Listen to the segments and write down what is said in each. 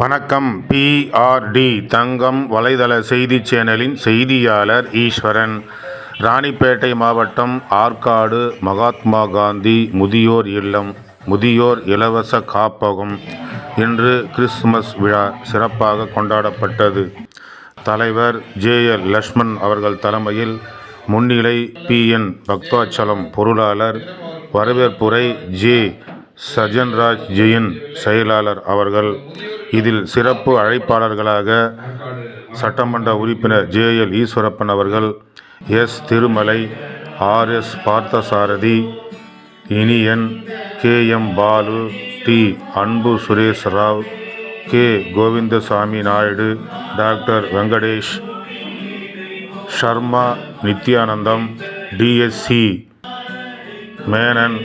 வணக்கம். பிஆர்டி தங்கம் வலைதள செய்தி சேனலின் செய்தியாளர் ஈஸ்வரன். ராணிப்பேட்டை மாவட்டம் ஆற்காடு மகாத்மா காந்தி முதியோர் இல்லம் முதியோர் இலவச காப்பகம். இன்று கிறிஸ்துமஸ் விழா சிறப்பாக கொண்டாடப்பட்டது. தலைவர் ஜேஎல் லக்ஷ்மண் அவர்கள் தலைமையில் முன்னிலை பி என் பக்தாச்சலம் பொருளாளர் வரவேற்புரை ஜே சஜன்ராஜ் ஜெயின் செயலாளர் அவர்கள் இதில் சிறப்பு அழைப்பாளர்களாக சட்டமன்ற உறுப்பினர் ஜேஎல் ஈஸ்வரப்பன் அவர்கள் S Thirumalai RS Parthasarathy Iniyan K M Balu T Anbu Suresh Rao K Govindasamy Naidu doctor Venkatesh Sharma Nithyanandam DSC Menon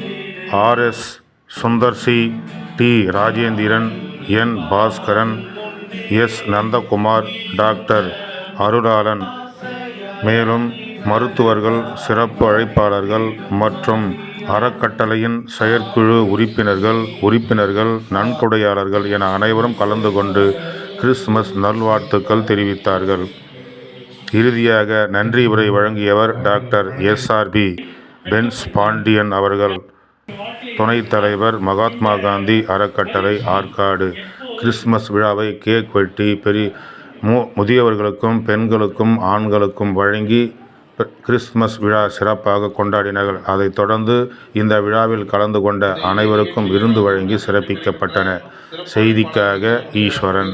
RS Sundar C T. Rajendran N. Bhaskaran S. Nandakumar doctor Arulalan. மேலும் மருத்துவர்கள் சிறப்பு அழைப்பாளர்கள் மற்றும் அறக்கட்டளையின் செயற்குழு உறுப்பினர்கள் உறுப்பினர்கள் நன்கொடையாளர்கள் என அனைவரும் கலந்து கொண்டு கிறிஸ்துமஸ் நல்வாழ்த்துக்கள் தெரிவித்தார்கள். இறுதியாக நன்றி உரை வழங்கியவர் டாக்டர் எஸ்ஆர்பி பென்ஸ் பாண்டியன் அவர்கள். துணைத் தலைவர் மகாத்மா காந்தி அறக்கட்டளை ஆற்காடு கிறிஸ்துமஸ் விழாவை கேக் வெட்டி பெரிய மு முதியவர்களுக்கும் பெண்களுக்கும் ஆண்களுக்கும் வழங்கி கிறிஸ்துமஸ் விழா சிறப்பாக கொண்டாடினார்கள். அதைத் தொடர்ந்து இந்த விழாவில் கலந்து கொண்ட அனைவருக்கும் விருந்து வழங்கி சிறப்பிக்கப்பட்டன. செய்திக்காக ஈஸ்வரன்.